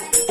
you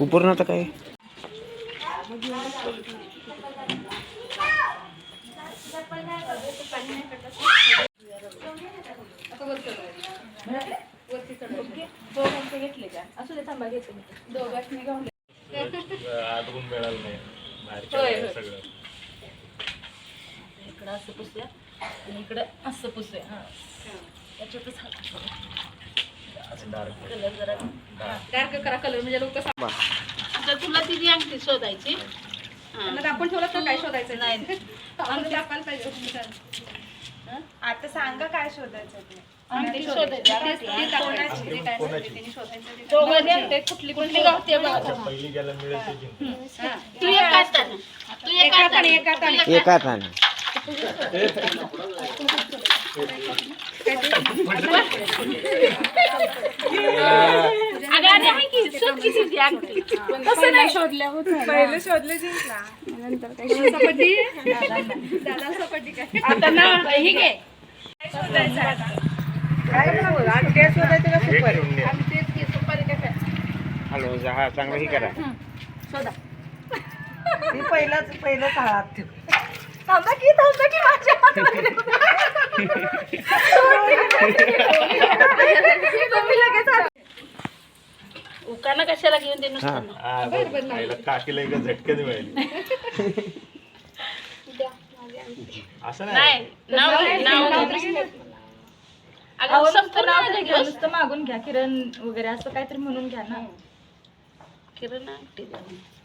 उपरून आता काय? आदरून मिळालं नाही बाहेरच्या सगळं इकडं असं पुसूया इकडं असं पुसूया हा. याच्यातच कलर जरा डार्क करा कलर म्हणजे लोक आता तुला तिची अंगठी शोधायची. आपण ठेवलं तर काय शोधायचं? नाही. आपण दाखवायला पाहिजे आता सांगा काय शोधायचं ते. अंगठी शोधायची. कुठली कुठली गावते पहिली ज्याला मिळेल ते जिंकतो. तू एक हाताने. तू एक एका हाताने, हाताने एका हाताने. एका हाताने तसं नाही शोधल्या पहिले शोधले जिंकला सपाटी दादा सपाटी काय आता ना घे हॅलो हा चांगलं हे करा. शोधा मी पहिलाच पहिलाच हात ठेव. थांबा की थांबा की माझ्या. तुम्ही लगेच उकाना कशाला घेऊन दे हा. नुसतं हा. आईला काकीला एक झटकेच मिळाली असं नाही नाही नाव नाव घे. अगं संपूर्ण नाव घे गं. नुसतं मागून घ्या किरण वगैरे असं काहीतरी म्हणून घ्या ना किरण अंगठी द्या.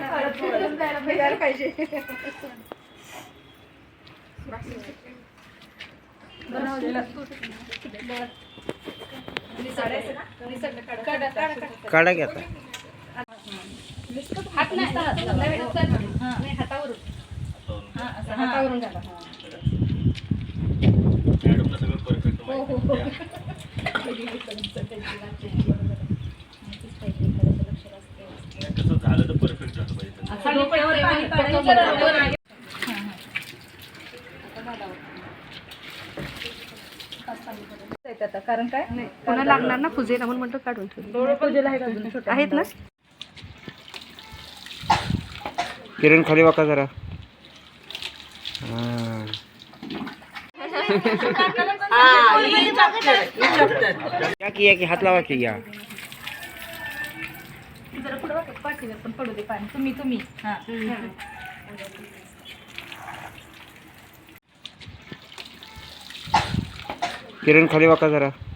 हा द्यायला पाहिजे काढा आता. हात नाही नाही, हातावरून हातावरून घाला perfect हो हो माहिती हो आहे. नाही, कसं झालं तर परफेक्ट झालं पाहिजे आता कारण काय पुन्हा लागणार ना फुजेला म्हणून म्हणतो काढून पूजेला आहेत अजून छोटे आहेत ना? किरण खाली वाका जरा. हा. या की हात लावा की या. जरा पुढे पाठीवर पण पडू दे पाणी. तुम्ही तुम्ही. हा. किरण खाली वाका जरा.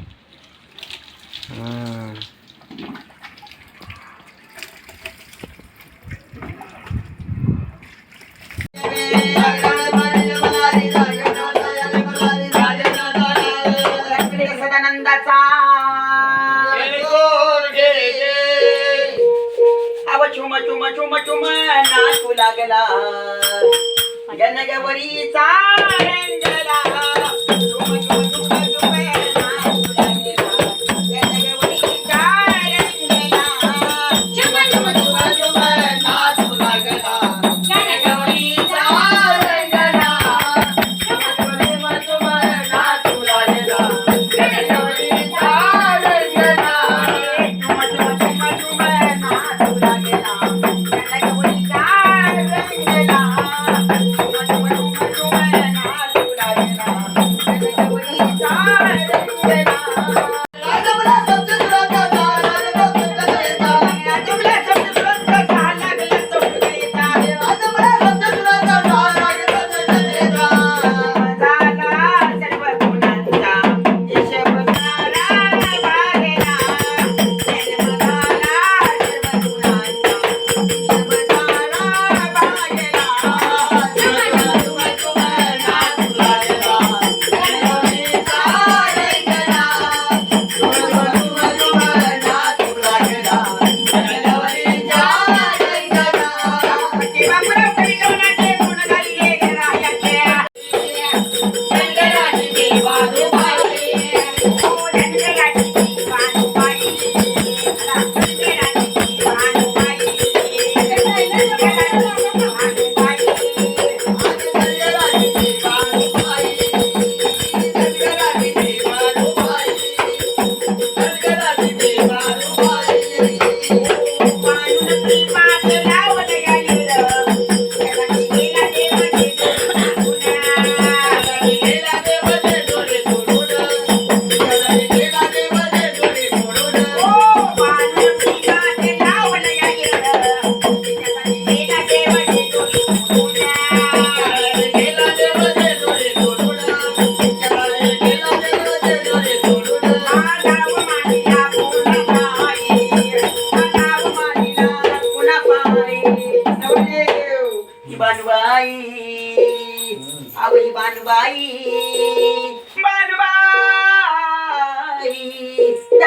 Everybody.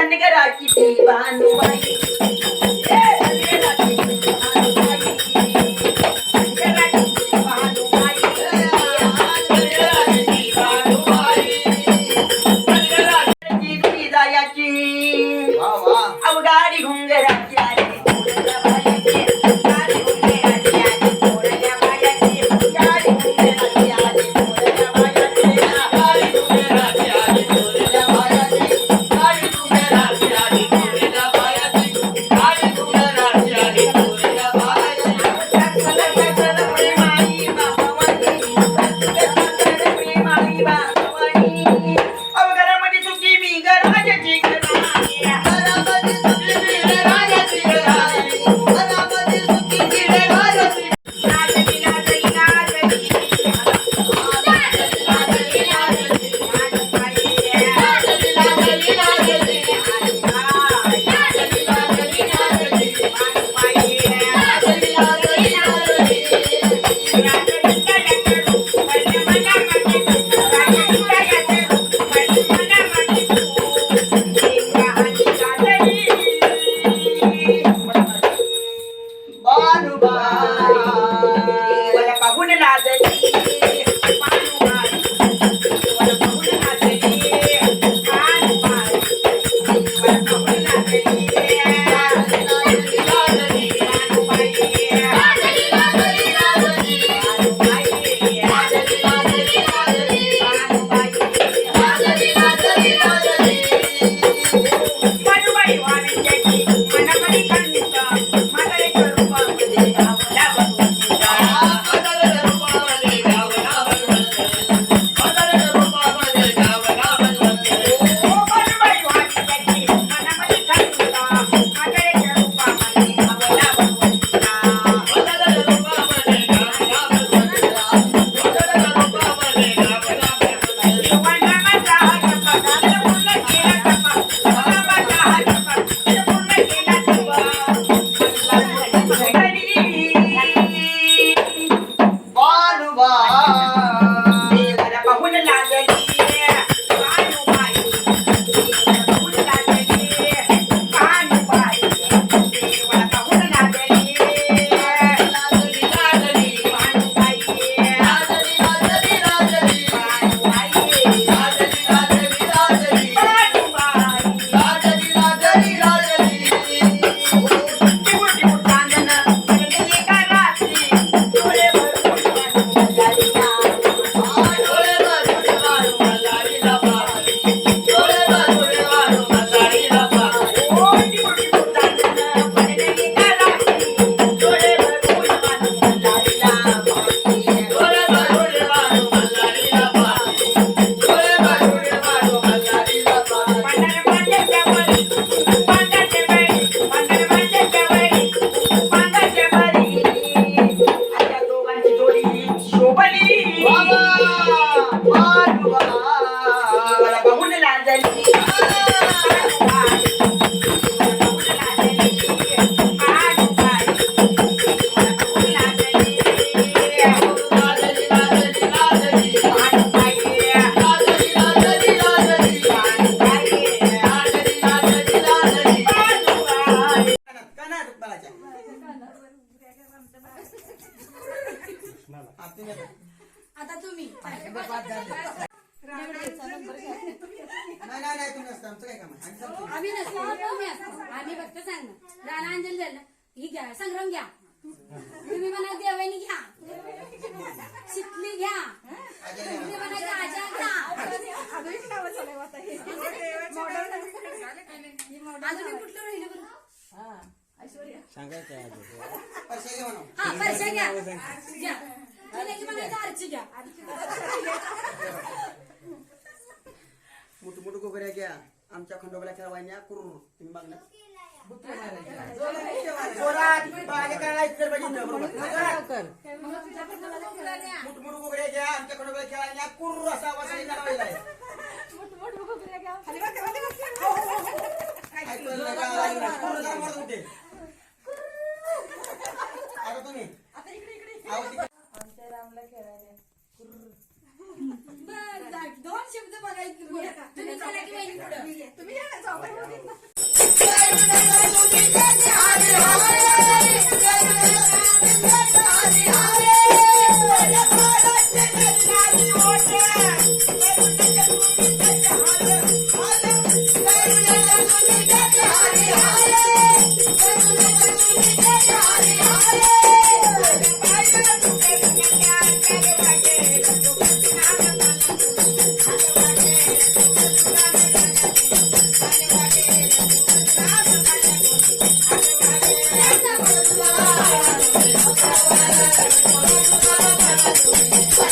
धनगराची ती बानूबाई मोठ मोठ गोगऱ्या घ्या. आमच्या खंडोबाला खेळवायच्या कुरू तुम्ही मागणार मोठमोठ गोगऱ्या घ्या. आमच्या खंडोबाला खेळायला कुरू असा वाजवायला आमच्या रामला खेळायला दोन शब्द बघायचे तुम्ही तुम्ही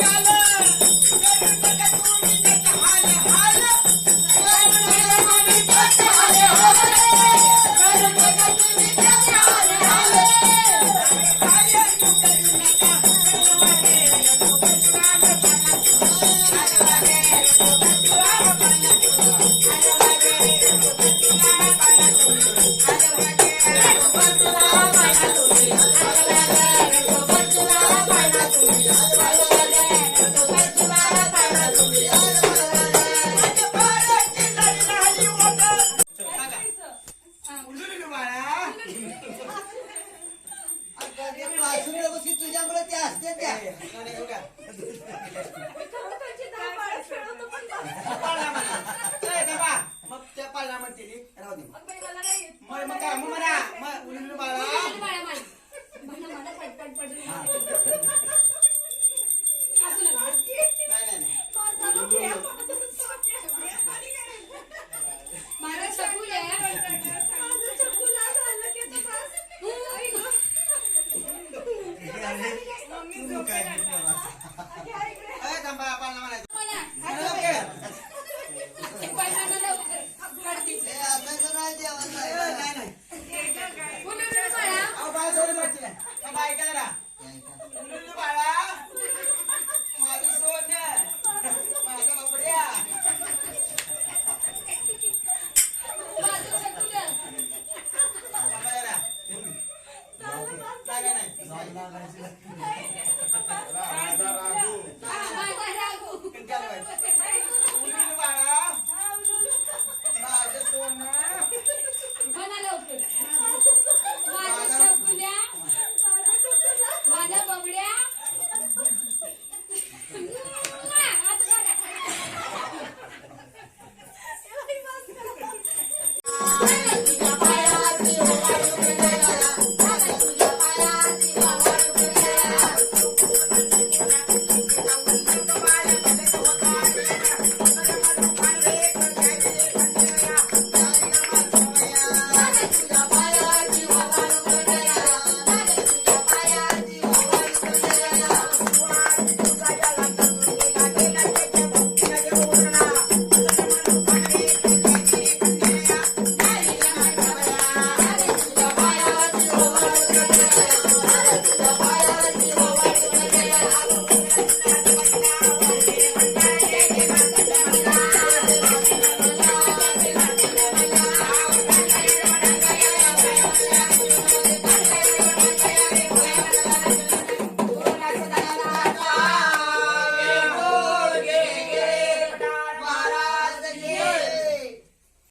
ಚಾಲ Yeah. बघा.